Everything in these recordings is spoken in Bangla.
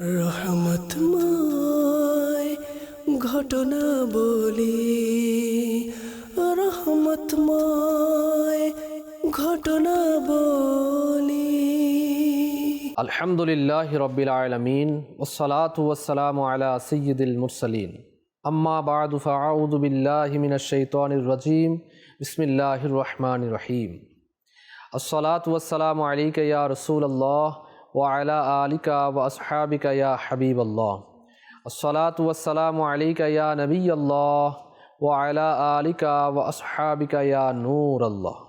রহমতময় ঘটনা বলি। রহমতময় ঘটনা বলি। আলহামদুলিল্লাহ রবিল আলমিন ওসলাত ওসালাম আলা সৈয়দুল মুরসলিন। আম্মা বাদু ফাউদু বিল্লাহি মিনাশ শাইতানির রাজিম। বিসমিল্লাহির রহমানির রহিম। আসসালাতু ওয়াসসালামু আলাইকা ইয়া রাসূলুল্লাহ আলিকা আলিকা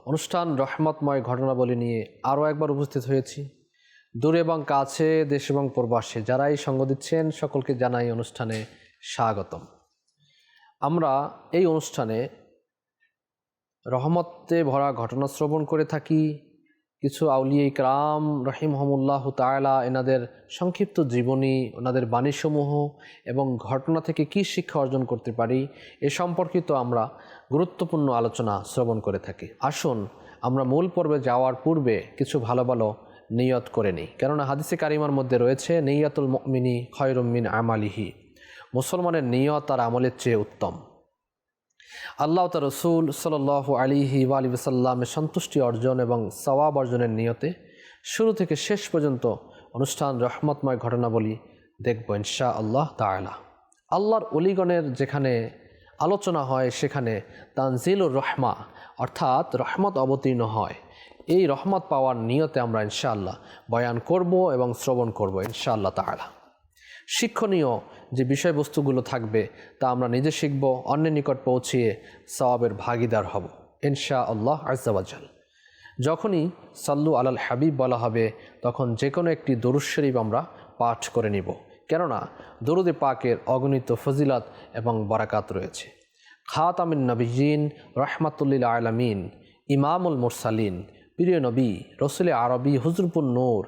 অনুষ্ঠান রহমতময় ঘটনাবলী নিয়ে আরও একবার উপস্থিত হয়েছি। দূরে এবং কাছে, দেশ এবং প্রবাসে যারাই সঙ্গ দিচ্ছেন, সকলকে জানাই অনুষ্ঠানে স্বাগতম। আমরা এই অনুষ্ঠানে রহমতে ভরা ঘটনা শ্রবণ করে থাকি কিছু আউলিয়া ইকরাম রহিমহমুল্লাহ তায়লা এনাদের সংক্ষিপ্ত জীবনী, ওনাদের বাণীসমূহ এবং ঘটনা থেকে কী শিক্ষা অর্জন করতে পারি এ সম্পর্কিত আমরা গুরুত্বপূর্ণ আলোচনা শ্রবণ করে থাকি। আসুন, আমরা মূল পর্বে যাওয়ার পূর্বে কিছু ভালো ভালো নিয়ত করে নিই। কেননা হাদিসে কারিমার মধ্যে রয়েছে, নিয়াতুল মিনি খয়রুমিন আমালিহি। মুসলমানের নিয়ত আর আমলের চেয়ে উত্তম। আল্লাহ তার রসুল সাল আলিহি আলী সাল্লামের সন্তুষ্টি অর্জন এবং সওয়াব অর্জনের নিয়তে শুরু থেকে শেষ পর্যন্ত অনুষ্ঠান রহমতময় ঘটনাবলী দেখব ইনশা আল্লাহ তালা আল্লাহর অলিগণের যেখানে আলোচনা হয়, সেখানে তানজিলুর রহমা অর্থাৎ রহমত অবতীর্ণ হয়। এই রহমত পাওয়ার নিয়তে আমরা ইনশাআল্লাহ বয়ান করব এবং শ্রবণ করব ইনশাআল্লাহ তালা শিক্ষণীয় যে বিষয়বস্তুগুলো থাকবে তা আমরা নিজে শিখব, অন্যের নিকট পৌঁছিয়ে সওয়াবের ভাগিদার হব ইনশা আল্লাহ আজাল যখনই সাল্লু আলাল হাবিব বলা হবে, তখন যে কোনো একটি দরুদ শরীফ আমরা পাঠ করে নিব। কেননা দরুদে পাকের অগণিত ফজিলাত এবং বরাকাত রয়েছে। খাত আমিন নবীজিন রহমাতুল্লিল আলমিন, ইমামুল মুরসালিন, প্রিয় নবী, রসুল আরবি হুজরপুর নূর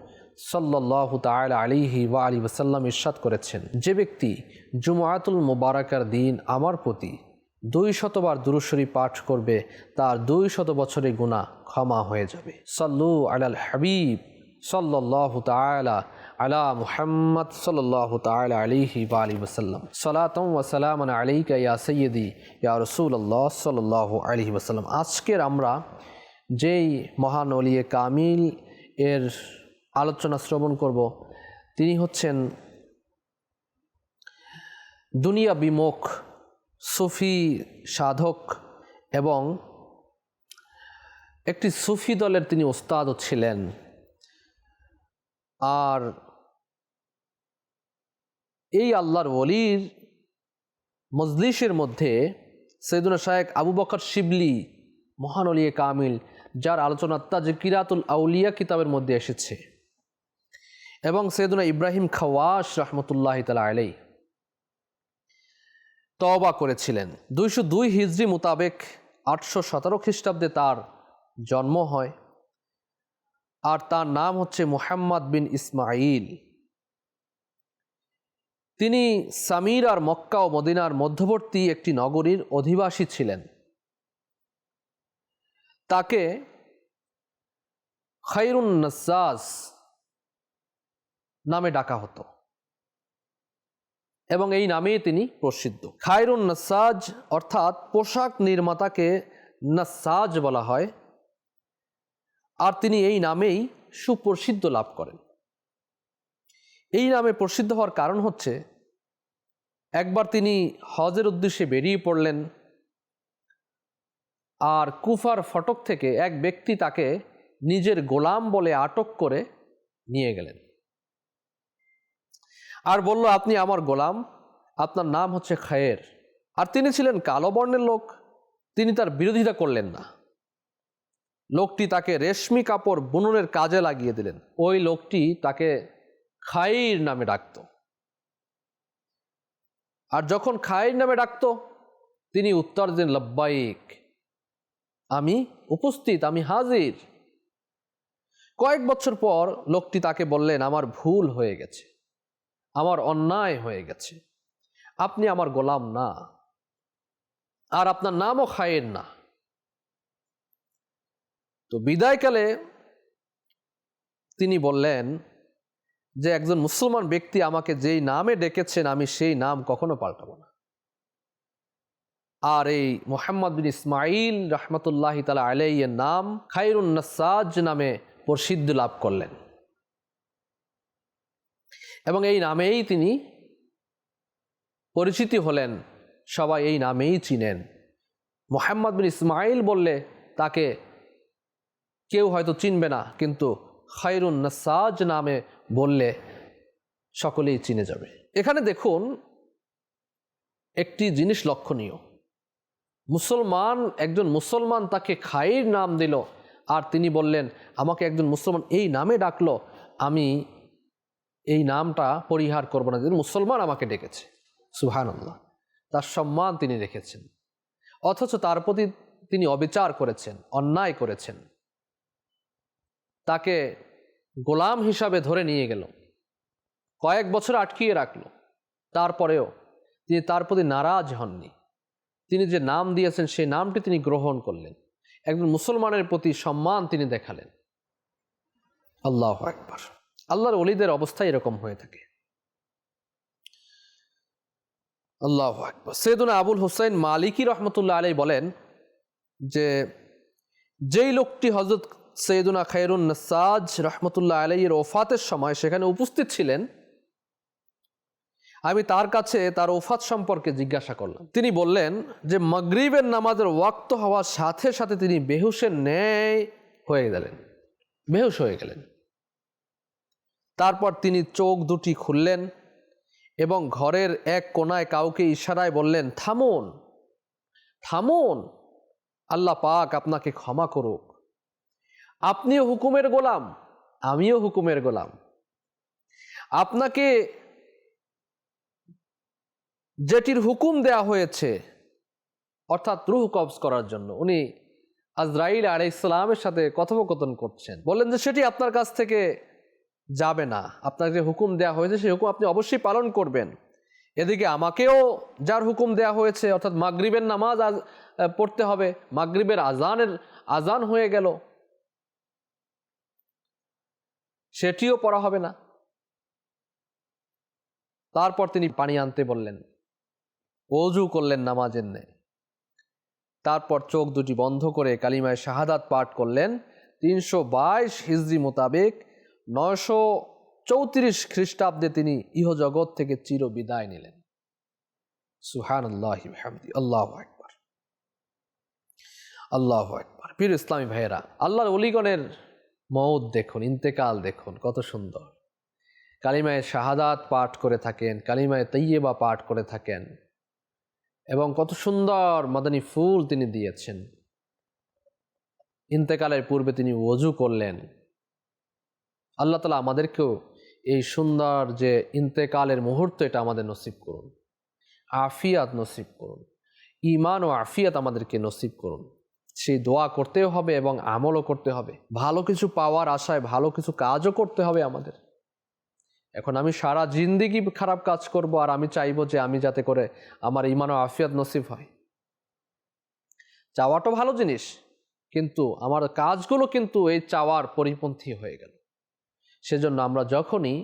সাল্লাহ তালা আলিহি ওয়া আলী ওসাল্লাম ইরশাদ করেছেন, যে ব্যক্তি জুমায়াতুল মুবারাকার দিন আমার প্রতি দুই শতবার দুরুশরী পাঠ করবে, তার দুই শত বছরের গুণা ক্ষমা হয়ে যাবে। সাল্লু আলাল হাবিব সাল্লাহ তালা আলা মুহাম্মদ সাল্লাহ তালা আলিহি বা আলী ওসাল্লাম সালাতম ওয়াসালাম আলিকা ইয়া সৈয়দি ইয়া রসুল্লাহ সাল্লাহ আলহি ওসাল্লাম আজকের আমরা যেই মহান অলিয়ে কামিল এর আলোচনা শ্রবণ করব। তিনি হচ্ছেন দুনিয়া বিমুখ, সুফি সাধক এবং একটি সুফি দলের তিনি ওস্তাদও ছিলেন। আর এই আল্লাহর ওলির মজলিসের মধ্যে সৈদুনা শায়েক আবু বকর শিবলি, মহান অলিয়ে কামিল, যার আলোচনা তাজ কিরাতুল আউলিয়া কিতাবের মধ্যে এসেছে। এবং সৈয়দুনা ইব্রাহিম খাওয়াস রহমতুল্লাহ তালা আলাই তবা করেছিলেন। দুইশো দুই হিজড়ি মোতাবেক আটশো সতেরো খ্রিস্টাব্দে তার জন্ম হয়। আর তার নাম হচ্ছে মুহাম্মদ বিন ইসমাইল তিনি সামির আর মক্কা ও মদিনার মধ্যবর্তী একটি নগরীর অধিবাসী ছিলেন। তাকে খাইরুন নসাজ নামে ডাকা হতো। এবং এই নামেই তিনি প্রসিদ্ধ। খায়রুন নাসাজ অর্থাৎ পোশাক নির্মাতাকে নাসাজ বলা হয়। আর তিনি এই নামেই সুপ্রসিদ্ধ লাভ করেন। এই নামে প্রসিদ্ধ হওয়ার কারণ হচ্ছে, একবার তিনি হজের উদ্দেশ্যে বেরিয়ে পড়লেন আর কুফার ফটক থেকে এক ব্যক্তি তাকে নিজের গোলাম বলে আটক করে নিয়ে গেলেন। আর বলল, আপনি আমার গোলাম। আপনার নাম হচ্ছে খায়ের। আর তিনি ছিলেন কালো বর্ণের লোক। তিনি তার বিরোধিতা করলেন না। লোকটি তাকে রেশমি কাপড় বুননের কাজে লাগিয়ে দিলেন। ওই লোকটি তাকে খাইর নামে ডাকত। আর যখন খাইর নামে ডাকত, তিনি উত্তর দিন লব্বাইক, আমি উপস্থিত, আমি হাজির। কয়েক বছর পর লোকটি তাকে বললেন, আমার ভুল হয়ে গেছে। আমার অন্যায় হয়ে গেছে। আপনি আমার গোলাম না। আর আপনার নামও খায়ের না। তো বিদায়কালে তিনি বললেন যে, একজন মুসলমান ব্যক্তি আমাকে যেই নামে ডেকেছেন, আমি সেই নাম কখনো পাল্টাবো না। আর এই মোহাম্মদ বিন ইসমাইল রহমতুল্লাহ তালা আলাইয়ের নাম খাইরুন নাসাজ নামে প্রসিদ্ধি লাভ করলেন। এবং এই নামেই তিনি পরিচিতি হলেন, সবাই এই নামেই চিনেন। মোহাম্মদ বিন ইসমাইল বললে তাকে কেউ হয়তো চিনবে না, কিন্তু খায়রুন নাসাজ নামে বললে সকলেই চিনে যাবে। এখানে দেখুন একটি জিনিস লক্ষণীয়। মুসলমান, একজন মুসলমান তাকে খাইর নাম দিল, আর তিনি বললেন, আমাকে একজন মুসলমান এই নামে ডাকলো, আমি এই নামটা পরিহার করব না। যেন মুসলমান আমাকে ডেকেছে সুহান আল্লাহ তার সম্মান তিনি রেখেছেন। অথচ তার প্রতি তিনি অবিচার করেছেন, অন্যায় করেছেন। তাকে গোলাম হিসাবে ধরে নিয়ে গেল, কয়েক বছর আটকিয়ে রাখল। তারপরেও তিনি তার প্রতি নারাজ হননি। তিনি যে নাম দিয়েছেন, সেই নামটি তিনি গ্রহণ করলেন। একজন মুসলমানের প্রতি সম্মান তিনি দেখালেন। আল্লাহ একবার আল্লাহর অলিদের অবস্থা এরকম হয়ে থাকে। আল্লাহ আকবর। সৈয়দুনা আবুল হোসেন মালিকি রহমতুল্লাহ আলাই বলেন যে, যেই লোকটি হজরত সৈয়দুনা খায়রুন নাসাজ রহমতুল্লাহ আলাইয়ের ওফাতের সময় সেখানে উপস্থিত ছিলেন, আমি তার কাছে তার ওফাত সম্পর্কে জিজ্ঞাসা করলাম। তিনি বললেন যে, মগরিবের নামাজের ওয়াক্ত হওয়ার সাথে সাথে তিনি বেহুশের ন্যায় হয়ে গেলেন। বেহুশ হয়ে গেলেন। তারপর তিনি চোখ দুটি খুললেন এবং ঘরের এক কোনায় কাউকে ইশারায় বললেন, থামুন থামুন। আল্লাহ পাক আপনাকে ক্ষমা করুক। আপনিও হুকুমের গোলাম, আমিও হুকুমের গোলাম। আপনাকে যেটির হুকুম দেয়া হয়েছে, অর্থাৎ রুহ কবজ করার জন্য, উনি আজরাইল আলাই ইসলামের সাথে কথোপকথন করছেন। বললেন যে, সেটি আপনার কাছ থেকে যাবে না। আপনার যে হুকুম দেয়া হয়েছে, সেই হুকুম আপনি অবশ্যই পালন করবেন। এদিকে আমাকেও যার হুকুম দেয়া হয়েছে, অর্থাৎ মাগরিবের নামাজ আজ পড়তে হবে, মাগরিবের আজানের আজান হয়ে গেল। সেটিও পড়া হবে না। তারপর তিনি পানি আনতে বললেন অজু করলেন নামাজের নেই তারপর চোখ দুটি বন্ধ করে কালিমায় শাহাদাত পাঠ করলেন, তিনশো বাইশ হিজড়ি মোতাবেক নয়শো চৌত্রিশ খ্রিস্টাব্দে তিনি ইহজগৎ থেকে চির বিদায় নিলেন। সুহান আল্লাহ আল্লাহ একবার আল্লাহ একবার পীর ইসলামী ভাইয়েরা, আল্লাহর অলিগণের মৌদ দেখুন, ইন্তেকাল দেখুন, কত সুন্দর। কালিমায় শাহাদাত পাঠ করে থাকেন, কালিমায় তৈয়বা পাঠ করে থাকেন এবং কত সুন্দর মাদানী ফুল তিনি দিয়েছেন। ইন্তেকালের পূর্বে তিনি ওজু করলেন। আল্লাহ তালা আমাদেরকেও এই সুন্দর যে ইন্তেকালের মুহূর্ত এটা আমাদের নসিব করুন। আফিয়াত নসিব করুন। ইমান ও আফিয়াত আমাদেরকে নসিব করুন। সেই দোয়া করতেও হবে এবং আমলও করতে হবে। ভালো কিছু পাওয়ার আশায় ভালো কিছু কাজও করতে হবে আমাদের। এখন আমি সারা জিন্দিগি খারাপ কাজ করব আর আমি চাইব যে আমি যাতে করে আমার ইমান ও আফিয়াত নসিব হয়। চাওয়াটা ভালো জিনিস, কিন্তু আমার কাজগুলো কিন্তু এই চাওয়ার পরিপন্থী হয়ে গেল। সেজন্য আমরা যখনই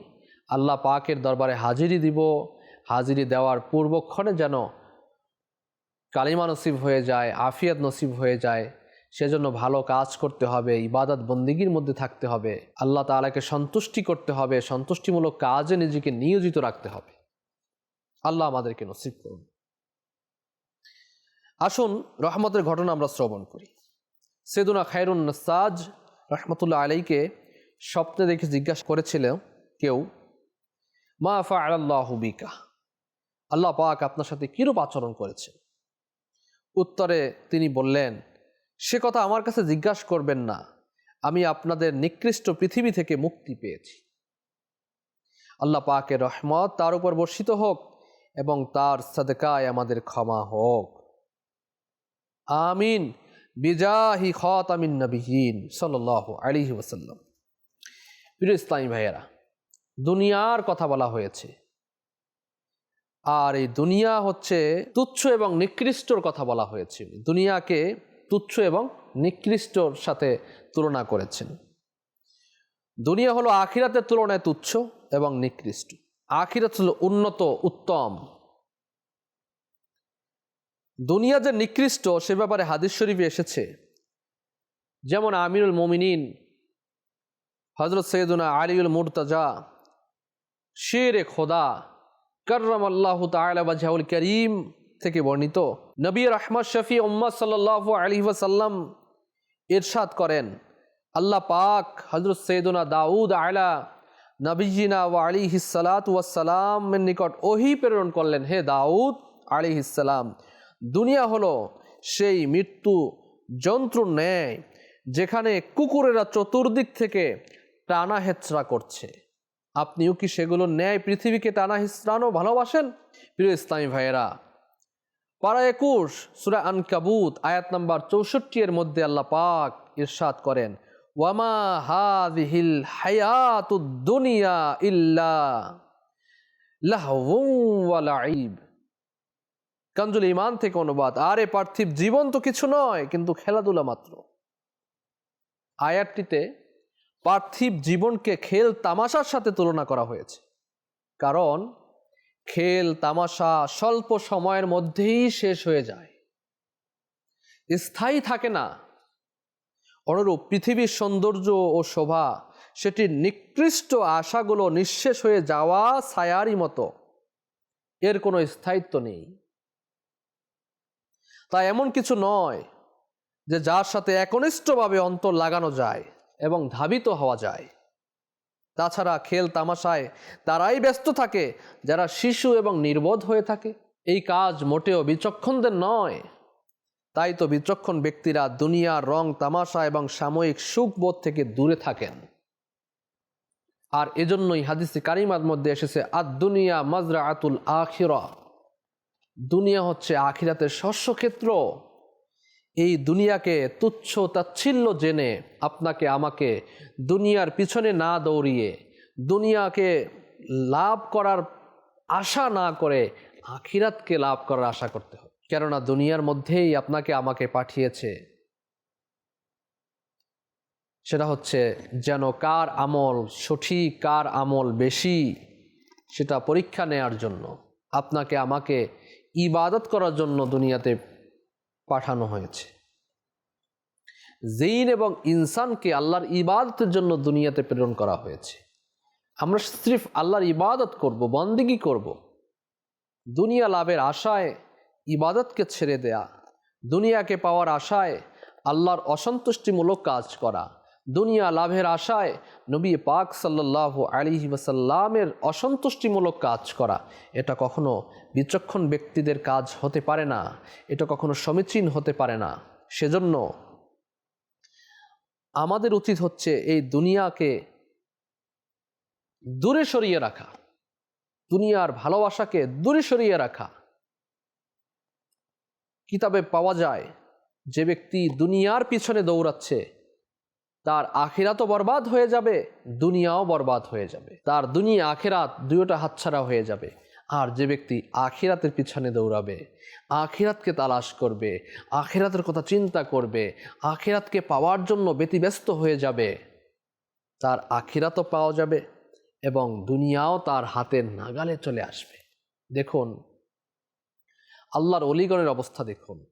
আল্লাহ পাকের দরবারে হাজিরি দিব, হাজিরি দেওয়ার পূর্বক্ষণে যেন কালিমা নসিব হয়ে যায়, আফিয়াত নসিব হয়ে যায়, সেজন্য ভালো কাজ করতে হবে, ইবাদত বন্দিগির মধ্যে থাকতে হবে, আল্লাহ তালাকে সন্তুষ্টি করতে হবে, সন্তুষ্টিমূলক কাজে নিজেকে নিয়োজিত রাখতে হবে। আল্লাহ আমাদেরকে নসিব করুন। আসুন, রহমতের ঘটনা আমরা শ্রবণ করি। সেদুনা খায়রুন নাসাজ রহমতুল্লাহ আলাইকে স্বপ্নে দেখে জিজ্ঞাসা করেছিল কেউ, মা আফা আল্লাহ বিকা? আল্লাহ পাক আপনার সাথে কিরূপ আচরণ করেছে উত্তরে তিনি বললেন, সে কথা আমার কাছে জিজ্ঞাসা করবেন না, আমি আপনাদের নিকৃষ্ট পৃথিবী থেকে মুক্তি পেয়েছি। আল্লাহ পাকের রহমত তার উপর বর্ষিত হোক এবং তার সাদকায় আমাদের ক্ষমা হোক। আমিন। বিজাহি খত আমিন নবীন সাল আলিহি ওসাল্লাম প্রিয় ইসলামী ভাইয়েরা, দুনিয়ার কথা বলা হয়েছে। আর এই দুনিয়া হচ্ছে তুচ্ছ এবং নিকৃষ্টর কথা বলা হয়েছে। দুনিয়াকে তুচ্ছ এবং নিকৃষ্টর সাথে তুলনা করেছেন। দুনিয়া হলো আখিরাতের তুলনায় তুচ্ছ এবং নিকৃষ্ট। আখিরাত হলো উন্নত, উত্তম। দুনিয়া যে নিকৃষ্ট, সে ব্যাপারে হাদিস শরীফে এসেছে। যেমন আমিরুল মোমিনিন হজরত সৈয়দুনা আলিউল মুরতাজা, শের এ খোদা করম আল্লাহ তালাউল করিম থেকে বর্ণিত। নবী রহমদ শফি উম্মদ সাল্লাহ আলী ওয়াসাল্লাম ইরশাদ করেন, আল্লাহ পাক হজরত সৈয়দুনা দাউদ আলা নবীজিনা ও আলী হিসালাত ওয়াসালামের নিকট ওহি প্রেরণ করলেন, হে দাউদ আলী হিসালাম দুনিয়া হলো সেই মৃত্যু যন্ত্র ন্যায় যেখানে কুকুরেরা চতুর্দিক থেকে টানা হেচড়া করছে। আপনিও কি সেগুলো ন্যায় পৃথিবীকে টানা হিসড়ানো ভালোবাসেন? প্রিয় ইসলামী ভাইয়েরা, পারা একুশ, সুরা আনকাবুত, আয়াত নাম্বার চৌষট্টি এর মধ্যে আল্লাহ পাক ইরশাদ করেন, ওয়ামা হাদিহিল হায়াতুদ দুনিয়া ইল্লা লাইব কাঞ্জুল ইমান থেকে অনুবাদ, আরে পার্থিব জীবন তো কিছু নয়, কিন্তু খেলাধুলা মাত্র। আয়াতটিতে পার্থিব জীবনকে খেল তামাশার সাথে তুলনা করা হয়েছে। কারণ, খেল, তামাশা স্বল্প সময়ের মধ্যেই শেষ হয়ে যায়। স্থায়ী থাকে না। অনুরূপ পৃথিবীর সৌন্দর্য ও শোভা সেটির নিকৃষ্ট আশাগুলো নিঃশেষ হয়ে যাওয়া ছায়ারই মতো। এর কোনো স্থায়িত্ব নেই। তা এমন কিছু নয় যে যার সাথে একনিষ্ঠভাবে অন্তর লাগানো যায়। এবং ধাবিত হওয়া যায়। তাছাড়া খেল তামাশায় তারাই ব্যস্ত থাকে, যারা শিশু এবং নির্বোধ হয়ে থাকে। এই কাজ মোটেও বিচক্ষণদের নয়। তাই তো বিচক্ষণ ব্যক্তিরা দুনিয়ার রং, তামাশা এবং সাময়িক সুখবোধ থেকে দূরে থাকেন। আর এজন্যই হাদিসি কারিমার মধ্যে এসেছে আদ দুনিয়া মাজরা আতুল আখিরা। দুনিয়া হচ্ছে আখিরাতের শস্যক্ষেত্র। এই দুনিয়াকে তুচ্ছ তাচ্ছিল্য জেনে আপনাকে আমাকে দুনিয়ার পিছনে না দৌড়িয়ে, দুনিয়াকে লাভ করার আশা না করে আখিরাতকে লাভ করার আশা করতে হবে। কেননা দুনিয়ার মধ্যেই আপনাকে আমাকে পাঠিয়েছে। সেটা হচ্ছে যেন কার আমল সঠিক, কার আমল বেশি, সেটা পরীক্ষা নেয়ার জন্য। আপনাকে আমাকে ইবাদত করার জন্য দুনিয়াতে পাঠানো হয়েছে। জেইন এবং ইনসানকে আল্লাহর ইবাদতের জন্য দুনিয়াতে প্রেরণ করা হয়েছে। আমরা সিফ আল্লাহর ইবাদত করব, বন্দিগি করব। দুনিয়া লাভের আশায় ইবাদতকে ছেড়ে দেয়া, দুনিয়াকে পাওয়ার আশায় আল্লাহর অসন্তুষ্টিমূলক কাজ করা। দুনিয়া লাভের আশায় নবী পাক সাল্লাহ আলী ওসাল্লামের অসন্তুষ্টিমূলক কাজ করা। এটা কখনো বিচক্ষণ ব্যক্তিদের কাজ হতে পারে না, এটা কখনো সমীচীন হতে পারে না। সেজন্য আমাদের উচিত হচ্ছে এই দুনিয়াকে দূরে সরিয়ে রাখা, দুনিয়ার ভালোবাসাকে দূরে সরিয়ে রাখা। কিতাবে পাওয়া যায়, যে ব্যক্তি দুনিয়ার পিছনে দৌড়াচ্ছে তার আখেরাতও বরবাদ হয়ে যাবে, দুনিয়াও বরবাদ হয়ে যাবে। তার দুনিয়া আখেরাত দুয়োটা হাতছাড়া হয়ে যাবে। আর যে ব্যক্তি আখিরাতের পিছনে দৌড়াবে, আখিরাতকে তালাশ করবে, আখিরাতের কথা চিন্তা করবে, আখিরাতকে পাওয়ার জন্য ব্যতিব্যস্ত হয়ে যাবে, তার আখিরাতও পাওয়া যাবে এবং দুনিয়াও তার হাতের নাগালে চলে আসবে। দেখুন, আল্লাহর অলিগণের অবস্থা দেখুন।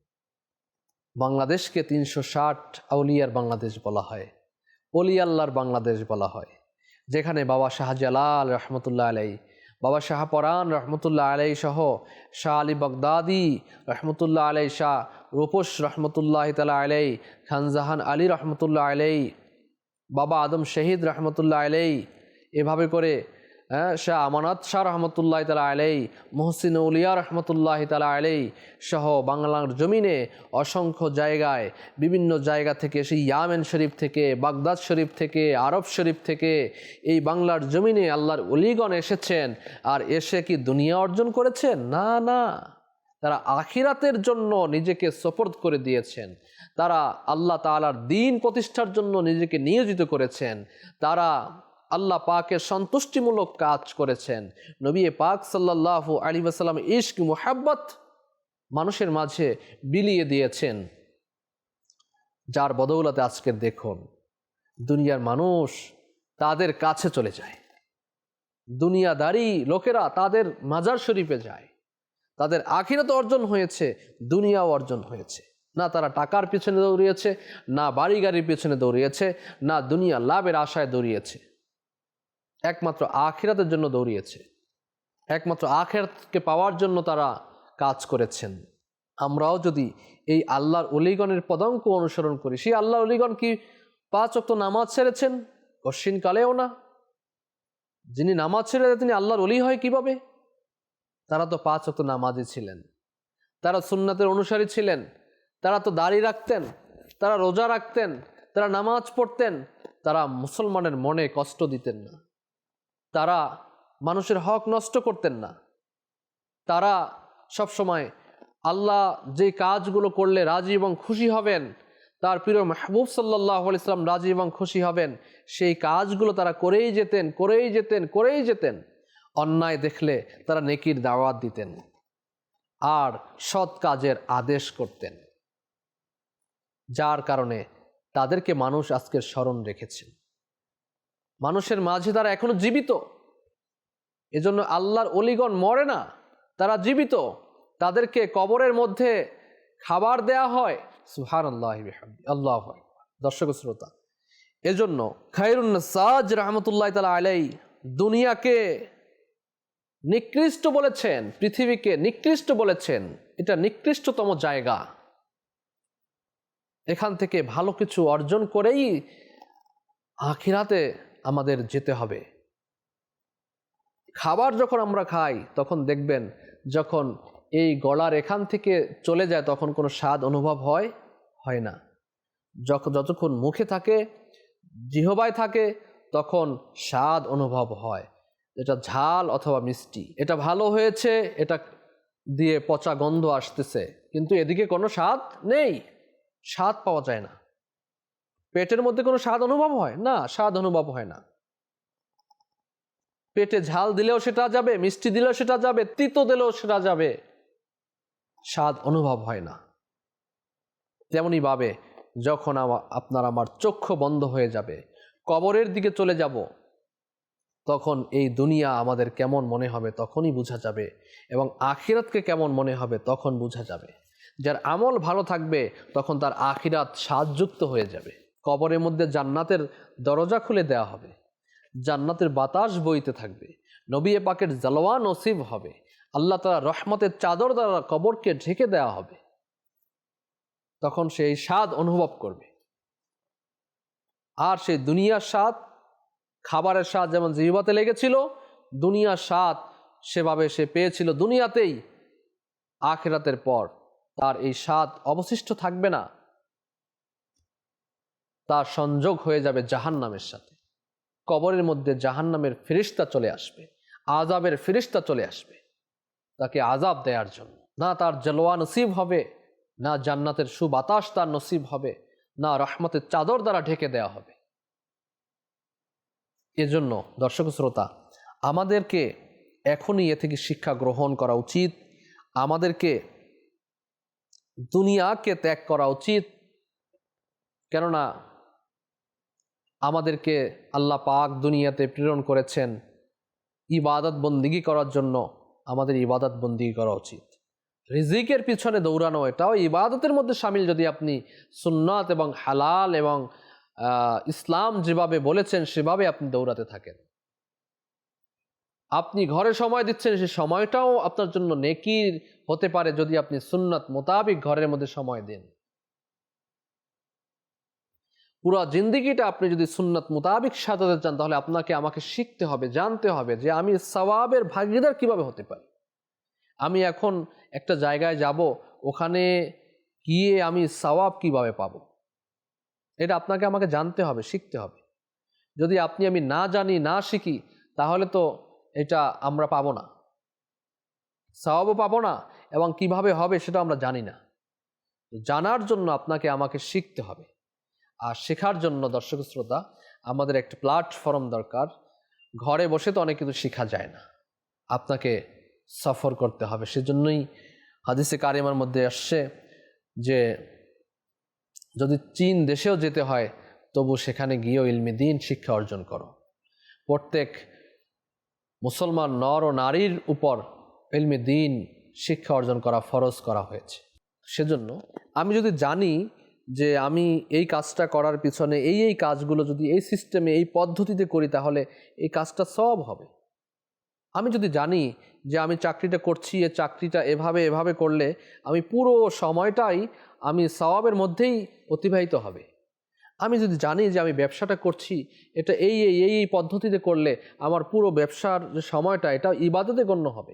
বাংলাদেশকে তিনশো ষাট আউলিয়ার বাংলাদেশ বলা হয়। অলি আল্লাহর বাংলাদেশ বলা হয়, যেখানে বাবা শাহজালাল রহমতুল্লাহ আলাই বাবা শাহ পরান রহমতুল্লাহ আলাই সহ শাহ আলী বগদাদি রহমতুল্লাহ আলাই শাহ রূপস রহমতুল্লাহ তালা আলাই খানজাহান আলী রহমতুল্লাহ আলাই বাবা আদম শহীদ রহমতুল্লাহ আলাই এভাবে করে শাহ আমানত শাহ রহমতুল্লাহ তালা আলাই মোহসিন উলিয়া রহমতুল্লাহ তালা আলাই সহ বাংলার জমিনে অসংখ্য জায়গায়, বিভিন্ন জায়গা থেকে সেই ইয়ামেন শরীফ থেকে, বাগদাদ শরীফ থেকে, আরব শরীফ থেকে এই বাংলার জমিনে আল্লাহর অলিগণ এসেছেন। আর এসে কি দুনিয়া অর্জন করেছেন? না না। তারা আখিরাতের জন্য নিজেকে সপোর্ট করে দিয়েছেন। তারা আল্লাহ তালার দিন প্রতিষ্ঠার জন্য নিজেকে নিয়োজিত করেছেন। তারা আল্লাহ পাকের সন্তুষ্টিমূলক কাজ করেছেন। নবী পাক সাল্লাহ আলী আসাল্লাম ইশক, মোহাব্বত মানুষের মাঝে বিলিয়ে দিয়েছেন। যার বদৌলতে আজকের দেখুন, দুনিয়ার মানুষ তাদের কাছে চলে যায়। দুনিয়াদারি লোকেরা তাদের মাজার শরীফে যায়। তাদের আখিরাত অর্জন হয়েছে, দুনিয়াও অর্জন হয়েছে। না তারা টাকার পিছনে দৌড়িয়েছে, না বাড়ি গাড়ির পিছনে দৌড়িয়েছে, না দুনিয়া লাভের আশায় দৌড়িয়েছে। একমাত্র আখিরাতের জন্য দৌড়িয়েছে। একমাত্র আখেরাতকে পাওয়ার জন্য তারা কাজ করেছেন। আমরাও যদি এই আল্লাহর অলিগণের পদাঙ্ক অনুসরণ করি, সেই আল্লাহ অলিগণ কি পাঁচ অক্ত নামাজ ছেড়েছেন? কালেও না। যিনি নামাজ ছেড়ে তিনি আল্লাহর অলি হয় কীভাবে? তারা তো পাঁচ অক্ত নামাজি ছিলেন। তারা সুন্নাতের অনুসারী ছিলেন। তারা তো দাড়ি রাখতেন, তারা রোজা রাখতেন, তারা নামাজ পড়তেন। তারা মুসলমানের মনে কষ্ট দিতেন না। তারা মানুষের হক নষ্ট করতেন না। তারা সবসময় আল্লাহ যে কাজগুলো করলে রাজি এবং খুশি হবেন, তার প্রিয় মাহবুব সাল্লাহ ইসলাম রাজি এবং খুশি হবেন, সেই কাজগুলো তারা করেই যেতেন করেই যেতেন করেই যেতেন, অন্যায় দেখলে তারা নেকির দাওয়াত দিতেন আর সৎ কাজের আদেশ করতেন। যার কারণে তাদেরকে মানুষ আজকের স্মরণ রেখেছেন মানুষের মাঝে তারা এখনও জীবিত। এজন্য আল্লাহর অলিগণ মরে না, তারা জীবিত। তাদেরকে কবরের মধ্যে খাবার দেয়া হয়। সুহান আল্লাহ আল্লাহ দর্শক শ্রোতা, এজন্য খাইরুন্নাসাজ রহমতুল্লাহ তালা আলাই দুনিয়াকে নিকৃষ্ট বলেছেন, পৃথিবীকে নিকৃষ্ট বলেছেন। এটা নিকৃষ্টতম জায়গা। এখান থেকে ভালো কিছু অর্জন করেই আখিরাতে আমাদের যেতে হবে। খাবার যখন আমরা খাই, তখন দেখবেন যখন এই গলার এখান থেকে চলে যায়, তখন কোনো স্বাদ অনুভব হয় হয় না। যখন যতক্ষণ মুখে থাকে, জিহবায় থাকে, তখন স্বাদ অনুভব হয়। এটা ঝাল অথবা মিষ্টি। এটা ভালো হয়েছে, এটা দিয়ে পচা গন্ধ আসতেছে। কিন্তু এদিকে কোনো স্বাদ নেই। স্বাদ পাওয়া যায় না। পেটের মধ্যে কোনো স্বাদ অনুভব হয়? না, স্বাদ অনুভব হয় না। পেটে ঝাল দিলেও সেটা যাবে, মিষ্টি দিলেও সেটা যাবে, তিতো দিলেও সেটা যাবে। স্বাদ অনুভব হয় না। তেমনই ভাবে যখন আপনার আমার চক্ষু বন্ধ হয়ে যাবে, কবরের দিকে চলে যাব, তখন এই দুনিয়া আমাদের কেমন মনে হবে তখনই বোঝা যাবে এবং আখিরাতকে কেমন মনে হবে তখন বোঝা যাবে। যার আমল ভালো থাকবে, তখন তার আখিরাত স্বাদযুক্ত হয়ে যাবে। কবরের মধ্যে জান্নাতের দরজা খুলে দেওয়া হবে। জান্নাতের বাতাস বইতে থাকবে। নবী পাকের জালওয়া নসিব হবে। আল্লাহ তালা রহমতের চাদর দ্বারা কবরকে ঢেকে দেওয়া হবে। তখন সেই স্বাদ অনুভব করবে। আর সেই দুনিয়ার স্বাদ, খাবারের স্বাদ যেমন জিহবাতে লেগেছিল, দুনিয়ার স্বাদ সেভাবে সে পেয়েছিল দুনিয়াতেই। আখেরাতের পর তার এই স্বাদ অবশিষ্ট থাকবে না। তার সংযোগ হয়ে যাবে জাহান্নামের সাথে। কবরের মধ্যে জাহান্নামের ফিরিস্তা চলে আসবে আজাবের ফিরিস্তা চলে আসবে তাকে আজাব দেওয়ার জন্য। না তার জলোয়া নসিব হবে, না জান্নাতের সুবাতাস তার নসিব হবে, না রহমতের চাদর দ্বারা ঢেকে দেওয়া হবে। এজন্য দর্শক শ্রোতা, আমাদেরকে এখনই এ থেকে শিক্ষা গ্রহণ করা উচিত, আমাদেরকে দুনিয়াকে ত্যাগ করা উচিত। কেননা আমাদেরকে আল্লাহ পাক দুনিয়াতে প্রেরণ করেছেন ইবাদত বন্দিগি করার জন্য আমাদের ইবাদত বন্দিগি করা উচিত। রিজিকের পিছনে দৌড়ানো, এটাও ইবাদতের মধ্যে সামিল যদি আপনি সুন্নাত এবং হালাল এবং ইসলাম যেভাবে বলেছেন সেভাবে আপনি দৌড়াতে থাকেন। আপনি ঘরে সময় দিচ্ছেন, সে সময়টাও আপনার জন্য নেকির হতে পারে যদি আপনি সুন্নাত মোতাবিক ঘরের মধ্যে সময় দেন। পুরো জিন্দিগিটা আপনি যদি সুন্নাত মোতাবিক সাজাতে চান, তাহলে আপনাকে আমাকে শিখতে হবে, জানতে হবে যে আমি সওয়াবের ভাগিদার কীভাবে হতে পারি। আমি এখন একটা জায়গায় যাব, ওখানে গিয়ে আমি সওয়াব কীভাবে পাব? এটা আপনাকে আমাকে জানতে হবে, শিখতে হবে। যদি আপনি আমি না জানি, না শিখি, তাহলে তো এটা আমরা পাবো না। সওয়াবও পাবো না, এবং কীভাবে হবে সেটা আমরা জানি না। জানার জন্য আপনাকে আমাকে শিখতে হবে। আর শেখার জন্য দর্শক শ্রোতা, আমাদের একটা প্ল্যাটফর্ম দরকার। ঘরে বসে তো অনেক কিছু শেখা যায় না। আপনাকে সফর করতে হবে। সেজন্যই হাদিসে কারিমার মধ্যে আসছে যে, যদি চীন দেশেও যেতে হয়, তবু সেখানে গিয়েও ইলমি দিন শিক্ষা অর্জন করো। প্রত্যেক মুসলমান নর ও নারীর উপর এলমে দিন শিক্ষা অর্জন করা ফরজ করা হয়েছে। সেজন্য আমি যদি জানি যে আমি এই কাজটা করার পিছনে এই এই কাজগুলো যদি এই সিস্টেমে এই পদ্ধতিতে করি তাহলে এই কাজটা সব হবে। আমি যদি জানি যে আমি চাকরিটা করছি, এ চাকরিটা এভাবে এভাবে করলে আমি পুরো সময়টাই আমি সওয়াবের মধ্যেই অতিবাহিত হবে। আমি যদি জানি যে আমি ব্যবসাটা করছি, এটা এই এই এই এই পদ্ধতিতে করলে আমার পুরো ব্যবসার যে সময়টা, এটা ইবাদতে গণ্য হবে।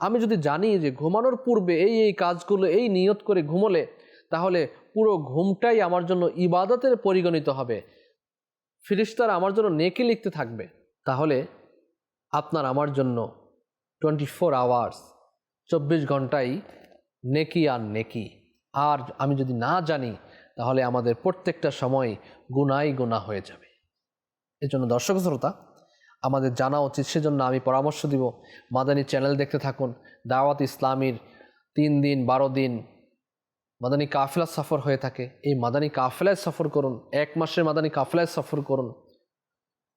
আমি যদি জানি যে ঘুমানোর পূর্বে এই এই কাজগুলো, এই নিয়ত করে ঘুমোলে তাহলে পুরো ঘুমটাই আমার জন্য ইবাদতের পরিগণিত হবে। ফিরিস্তারা আমার জন্য নেকি লিখতে থাকবে। তাহলে আপনার আমার জন্য টোয়েন্টি ফোর আওয়ার্স চব্বিশ ঘন্টাই নেকি আর নেকি। আর আমি যদি না জানি, তাহলে আমাদের প্রত্যেকটা সময় গুনাই গুণা হয়ে যাবে। এজন্য দর্শক শ্রোতা, আমাদের জানা উচিত, সেজন্য আমি পরামর্শ দিব, মাদানী চ্যানেল দেখতে থাকুন, দাওয়াত ইসলামীর তিন দিন, বারো দিন মাদানী কাফেলা সফর হয়ে থাকে। এই মাদানী কাফেলায় সফর করুন, এক মাসের মাদানী কাফেলায় সফর করুন।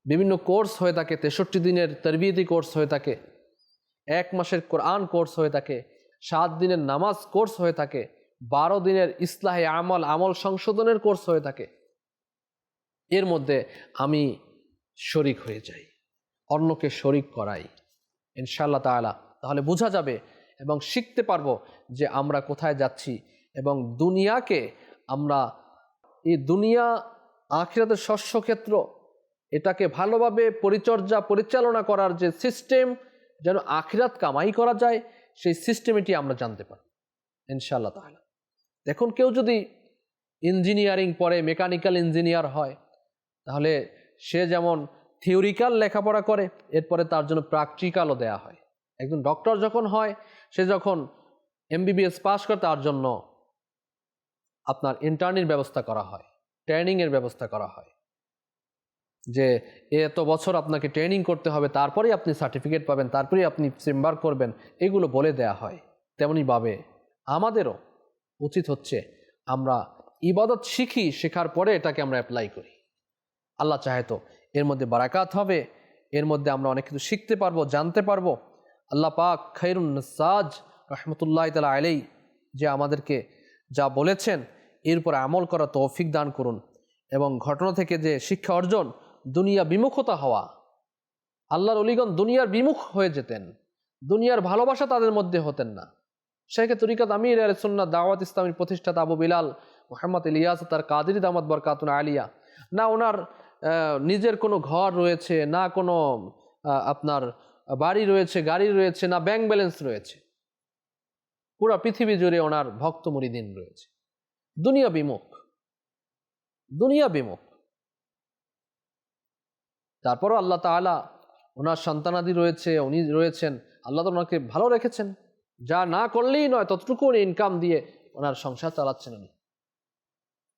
বিভিন্ন কোর্স হয়ে থাকে, তেষট্টি দিনের তরবিয়তি কোর্স হয়ে থাকে, এক মাসের কোরআন কোর্স হয়ে থাকে, সাত দিনের নামাজ কোর্স হয়ে থাকে, বারো দিনের ইসলাহে আমল আমল সংশোধনের কোর্স হয়ে থাকে। এর মধ্যে আমি শরিক হয়ে যাই, অন্যকে শরিক করাই ইনশাল্লাহ তাআলা। তাহলে বোঝা যাবে এবং শিখতে পারব যে আমরা কোথায় যাচ্ছি এবং দুনিয়াকে আমরা, এই দুনিয়া আখিরাতের শস্যক্ষেত্র এটাকে ভালোভাবে পরিচর্যা, পরিচালনা করার যে সিস্টেম যেন আখিরাত কামাই করা যায়, সেই সিস্টেমটি আমরা জানতে পারি। ইনশাআল্লাহ তাহলে দেখুন, কেউ যদি ইঞ্জিনিয়ারিং পড়ে, মেকানিক্যাল ইঞ্জিনিয়ার হয়, তাহলে সে যেমন থিওরিক্যাল লেখাপড়া করে, এরপরে তার জন্য প্র্যাকটিক্যালও দেয়া হয়। একজন ডক্টর যখন হয়, সে যখন এমবিবিএস পাস করে, তার জন্য আপনার ইন্টার্নির ব্যবস্থা করা হয় ট্রেনিংয়ের ব্যবস্থা করা হয়। যে এত বছর আপনাকে ট্রেনিং করতে হবে, তারপরেই আপনি সার্টিফিকেট পাবেন, তারপরেই আপনি চেম্বার করবেন, এগুলো বলে দেয়া হয় তেমনইভাবে আমাদেরও উচিত হচ্ছে আমরা ইবাদত শিখি, শেখার পরে এটাকে আমরা অ্যাপ্লাই করি। আল্লাহ চাহে তো এর মধ্যে বারাকাত হবে, এর মধ্যে আমরা অনেক কিছু শিখতে পারব, জানতে পারব। আল্লাহ পাক খৈরুন সাজ রহমতুল্লাহ তালা আলাই যে আমাদেরকে যা বলেছেন এর উপর আমল করা তৌফিক দান করুন এবং ঘটনা থেকে যে শিক্ষা অর্জন, দুনিয়া বিমুখতা হওয়া। আল্লাহর অলিগণ দুনিয়ার বিমুখ হয়ে যেতেন। দুনিয়ার ভালোবাসা তাদের মধ্যে হতেন না। শেখে তরিকাত আমির আলসুন্না দাওয়াত ইসলামীর প্রতিষ্ঠাতা আবু বিলাল মোহাম্মদ ইলিয়াস তার কাদির দামাত বরকাতুন আলিয়া। না ওনার নিজের কোনো ঘর রয়েছে, না কোনো আপনার বাড়ি রয়েছে, গাড়ি রয়েছে, না ব্যাংক ব্যালেন্স রয়েছে। পুরা পৃথিবী জুড়ে ওনার ভক্ত মুরিদিন রয়েছে। দুনিয়া বিমুখ। দুনিয়া বিমুখ। তারপরও আল্লাহ তাআলা ওনার সন্তানাদি রয়েছে, উনি রয়েছেন, আল্লাহ তো ওনাকে ভালো রেখেছেন। যা না করলেই নয়, ততটুকু উনি ইনকাম দিয়ে ওনার সংসার চালাচ্ছেন উনি।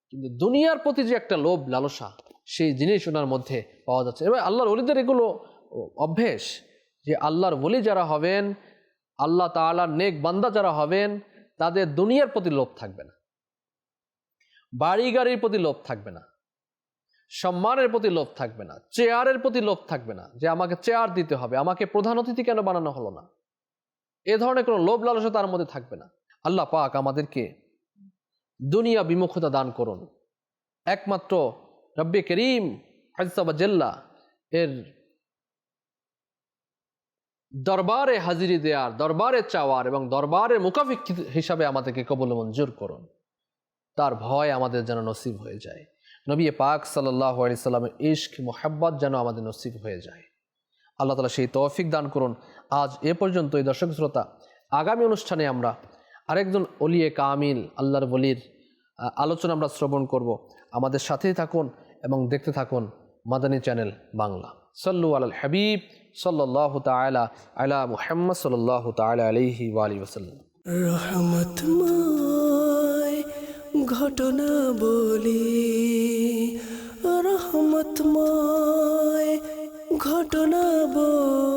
কিন্তু দুনিয়ার প্রতি যে একটা লোভ, লালসা, সেই জিনিস ওনার মধ্যে পাওয়া যাচ্ছে। এবার আল্লাহর অলিদের এগুলো অভ্যেস যে আল্লাহর বলি যারা হবেন, আল্লাহ তাআলার নেক বান্দা যারা হবেন, তাদের দুনিয়ার প্রতি লোভ থাকবে না। বাড়ি গাড়ির প্রতি লোভ থাকবে না। সম্মানের প্রতি লোভ থাকবে না। চেয়ারের প্রতি লোভ থাকবে না যে আমাকে চেয়ার দিতে হবে, আমাকে প্রধান অতিথি কেন বানানো হলো না? এ ধরনের কোনো লোভ লালসা তার মধ্যে থাকবে না। আল্লাহ পাক আমাদেরকে দুনিয়া বিমুখতা দান করুন। একমাত্র রব্বে করিম জেল্লা এর দরবারে হাজিরি দেওয়ার দরবারে চাওয়ার এবং দরবারে মুকাফিক হিসাবে আমাদেরকে কবল মঞ্জুর করুন। তার ভয় আমাদের যেন নসিব হয়ে যায়। নবী পাক সাল্লাহ আলি সাল্লামের ইশক, মোহাব্বত যেন আমাদের নসিব হয়ে যায়। আল্লাহ তালা সেই তৌফিক দান করুন। আজ এ পর্যন্ত এই দর্শক শ্রোতা, আগামী অনুষ্ঠানে আমরা আরেকজন অলিয়ে কামিল, আল্লাহর বলির আলোচনা আমরা শ্রবণ করব। আমাদের সাথেই থাকুন এবং দেখতে থাকুন মাদানী চ্যানেল বাংলা। সল্লু আল হাবিব সাল্লাহ তালা আলা মুহাম্মদ সাল্লাহ তালা আলহি ওয়ালি ওসাল্লাম ঘটনা বলি রহমতময় ঘটনা বলি।